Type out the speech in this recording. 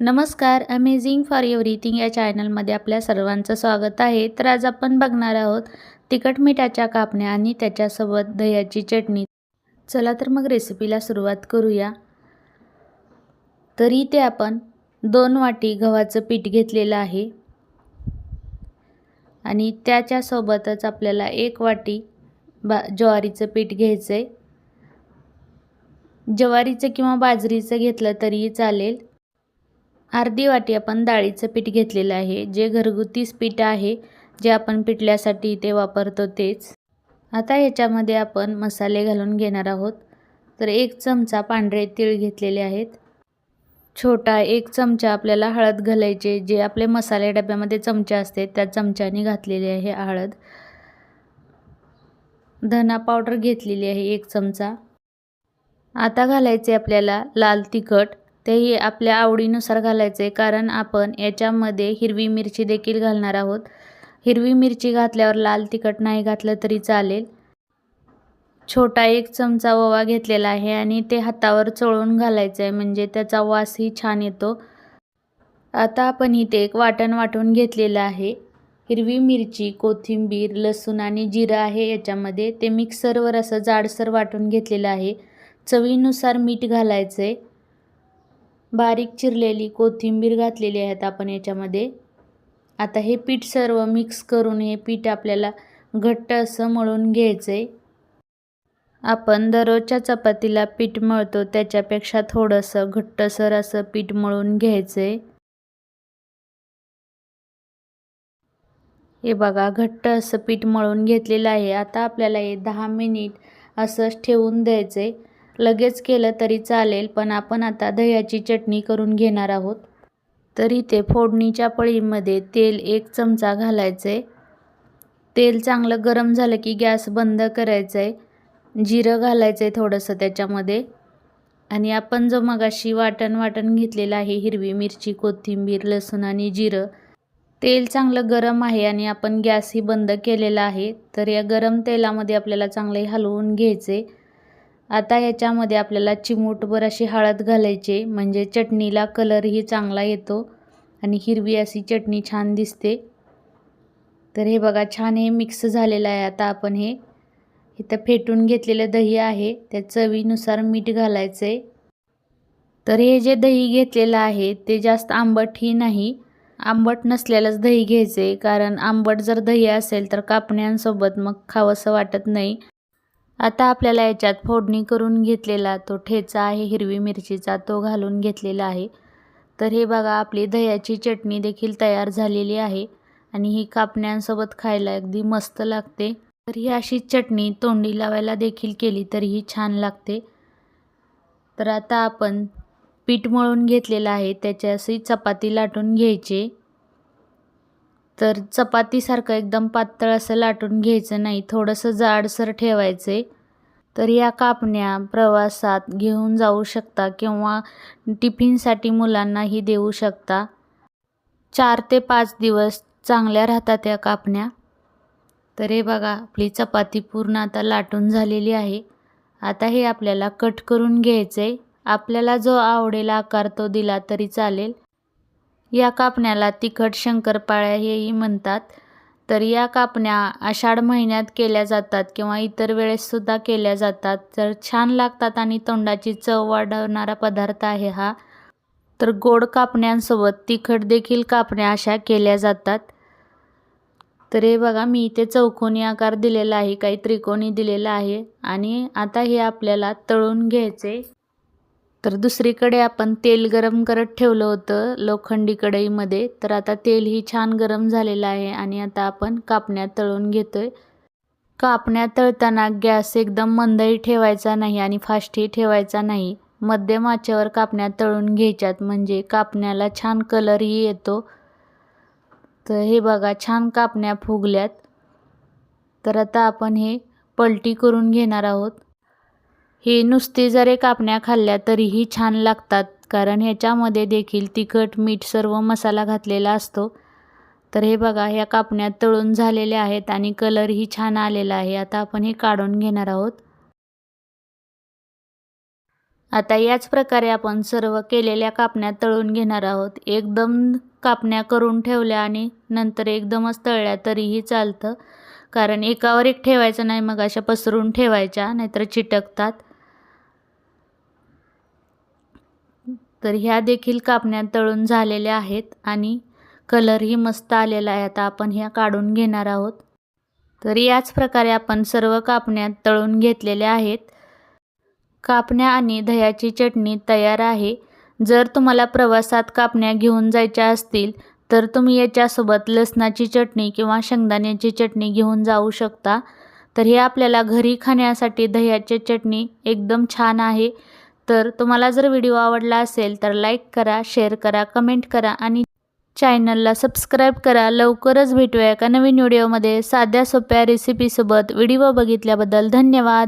नमस्कार amazing for everything या चॅनलमध्ये आपल्या सर्वांचं स्वागत आहे. तर आज आपण बघणार आहोत तिखट मिठाच्या कापण्या आणि त्याच्यासोबत दह्याची चटणी. चला तर मग रेसिपीला सुरुवात करूया. तर इथे आपण दोन वाटी गव्हाचं पीठ घेतलेलं आहे. आणि त्याच्यासोबतच आपल्याला एक वाटी बा ज्वारीचं पीठ घ्यायचं आहे ज्वारीचं किंवा बाजरीचं घेतलं तरीही चालेल. अर्धी वाटी आपण डाळीचं पीठ घेतलेलं आहे. जे घरगुतीच पीठ आहे जे आपण पिठल्यासाठी इथे वापरतो तेच. आता याच्यामध्ये आपण मसाले घालून घेणार आहोत. तर एक चमचा पांढरे तीळ घेतलेले आहेत. छोटा एक चमचा आपल्याला हळद घालायचे जे आपले मसाले डब्यामध्ये चमचे असते त्या चमच्याने घातलेले आहे हळद. धना पावडर घेतलेली आहे एक चमचा. आता घालायचे आपल्याला लाल तिखट. तेही आपल्या आवडीनुसार घालायचे कारण आपण याच्यामध्ये हिरवी मिरची देखील घालणार आहोत. हिरवी मिरची घातल्यावर लाल तिखट नाही घातलं तरी चालेल. छोटा एक चमचा ओवा घेतलेला आहे आणि ते हातावर चोळून घालायचं आहे म्हणजे त्याचा वासही छान येतो. आता आपण इथे एक वाटण वाटून घेतलेलं आहे. हिरवी मिरची कोथिंबीर लसूण आणि जिरं आहे याच्यामध्ये. ते मिक्सरवर असं जाडसर वाटून घेतलेलं आहे. चवीनुसार मीठ घालायचं आहे बारीक चिरलेली कोथिंबीर घातलेली आहेत आपण याच्यामध्ये. आता हे पीठ सर्व मिक्स करून हे पीठ आपल्याला घट्ट असं मळून घ्यायचं आहे आपण दररोजच्या चपातीला पीठ मळतो त्याच्यापेक्षा थोडंसं घट्टसर असं पीठ मळून घ्यायचं आहे हे बघा घट्ट असं पीठ मळून घेतलेलं आहे. आता आपल्याला हे दहा मिनिट असंच ठेवून द्यायचं आहे लगेच केलं तरी चालेल पण आपण आता दह्याची चटणी करून घेणार आहोत. तर इथे फोडणीच्या पळीमध्ये तेल एक चमचा घालायचं आहे तेल चांगलं गरम झालं की गॅस बंद करायचं आहे जिरं घालायचं आहे थोडंसं त्याच्यामध्ये. आणि आपण जो मगाशी वाटण वाटण घेतलेलं आहे हिरवी मिरची कोथिंबीर लसूण आणि जिरं तेल चांगलं गरम आहे आणि आपण गॅसही बंद केलेला आहे तर या गरम तेलामध्ये आपल्याला चांगले हलवून घ्यायचे आता ह्याच्यामध्ये आपल्याला चिमूटभर अशी हळद घालायची म्हणजे चटणीला कलरही चांगला येतो आणि हिरवी अशी चटणी छान दिसते. तर हे बघा छान हे मिक्स झालेलं आहे आता आपण हे. इथं फेटून घेतलेलं दही आहे. त्या चवीनुसार मीठ घालायचं आहे तर हे जे दही घेतलेलं आहे ते जास्त आंबटही नाही. आंबट नसलेलंच दही घ्यायचे कारण आंबट जर दही असेल तर कापण्यांसोबत मग खावंसं वाटत नाही. आता आपल्याला याच्यात फोडणी करून घेतलेला तो ठेचा आहे हिरवी मिरचीचा तो घालून घेतलेला आहे. तर हे बघा आपली दह्याची चटणी देखील तयार झालेली आहे आणि ही कापण्यांसोबत खायला अगदी मस्त लागते. तर ही अशी चटणी तोंडी लावायला देखील केली तरीही छान लागते. तर आता आपण पीठ मळून घेतलेलं आहे त्याच्याशी चपाती लाटून घ्यायची. तर चपातीसारखं एकदम पातळ असं लाटून घ्यायचं नाही थोडंसं जाडसर ठेवायचं. आहे तर या कापण्या प्रवासात घेऊन जाऊ शकता किंवा टिफिनसाठी मुलांनाही देऊ शकता. चार ते पाच दिवस चांगल्या राहतात या कापण्या. तर हे बघा आपली चपाती पूर्ण आता लाटून झालेली आहे. आता हे आपल्याला कट करून घ्यायचं आहे आपल्याला जो आवडेल आकार तो दिला तरी चालेल. या कापण्याला तिखट शंकरपाळ्या हेही म्हणतात. तर या कापण्या आषाढ महिन्यात केल्या जातात किंवा इतर वेळेससुद्धा केल्या जातात. तर छान लागतात आणि तोंडाची चव वाढवणारा पदार्थ आहे हा. तर गोड कापण्यांसोबत तिखट देखील कापण्या अशा केल्या जातात. तर हे बघा मी इथे चौकोनी आकार दिलेला आहे काही त्रिकोणी दिलेला आहे. आणि आता हे आपल्याला तळून घ्यायचे. तर दुसरीकडे आपण तेल गरम करत ठेवलं होतं लोखंडी कढईमध्ये. तर आता तेलही छान गरम झालेलं आहे आणि आता आपण कापण्या तळून घेतो आहे कापण्या तळताना गॅस एकदम मंदही ठेवायचा नाही आणि फास्टही ठेवायचा नाही. मध्यम आचेवर कापण्या तळून घ्यायच्यात म्हणजे कापण्याला छान कलरही येतो. तर हे बघा छान कापण्या फुगल्यात. तर आता आपण हे पलटी करून घेणार आहोत. हे नुसती जरी कापण्या खाल्ल्या तरीही छान लागतात कारण ह्याच्यामध्ये देखील तिखट मीठ सर्व मसाला घातलेला असतो. तर हे बघा ह्या कापण्या तळून झालेल्या आहेत आणि कलरही छान आलेला आहे. आता आपण हे काढून घेणार आहोत. आता याच प्रकारे आपण सर्व केलेल्या कापण्या तळून घेणार आहोत. एकदम कापण्या करून ठेवल्या आणि नंतर एकदमच तळल्या तरीही चालतं. कारण एकावर एक ठेवायचं नाही मग अशा पसरून ठेवायच्या नाहीतर चिटकतात. तर ह्या देखील कापण्या तळून झालेल्या आहेत आणि कलरही मस्त आलेला आहे. आता आपण ह्या काढून घेणार आहोत. तर याच प्रकारे आपण सर्व कापण्यात तळून घेतलेल्या आहेत. कापण्या आणि दह्याची चटणी तयार आहे. जर तुम्हाला प्रवासात कापण्या घेऊन जायच्या असतील तर तुम्ही याच्यासोबत लसणाची चटणी किंवा शेंगदाण्याची चटणी घेऊन जाऊ शकता. तर हे आपल्याला घरी खाण्यासाठी दह्याची चटणी एकदम छान आहे. तर तुम्हाला जर व्हिडिओ आवडला असेल तर लाईक करा शेअर करा कमेंट करा आणि चॅनलला सबस्क्राईब करा. लवकरच भेटूया एका नवीन व्हिडिओमध्ये. साध्या सोप्या रेसिपीसोबत व्हिडिओ बघितल्याबद्दल धन्यवाद.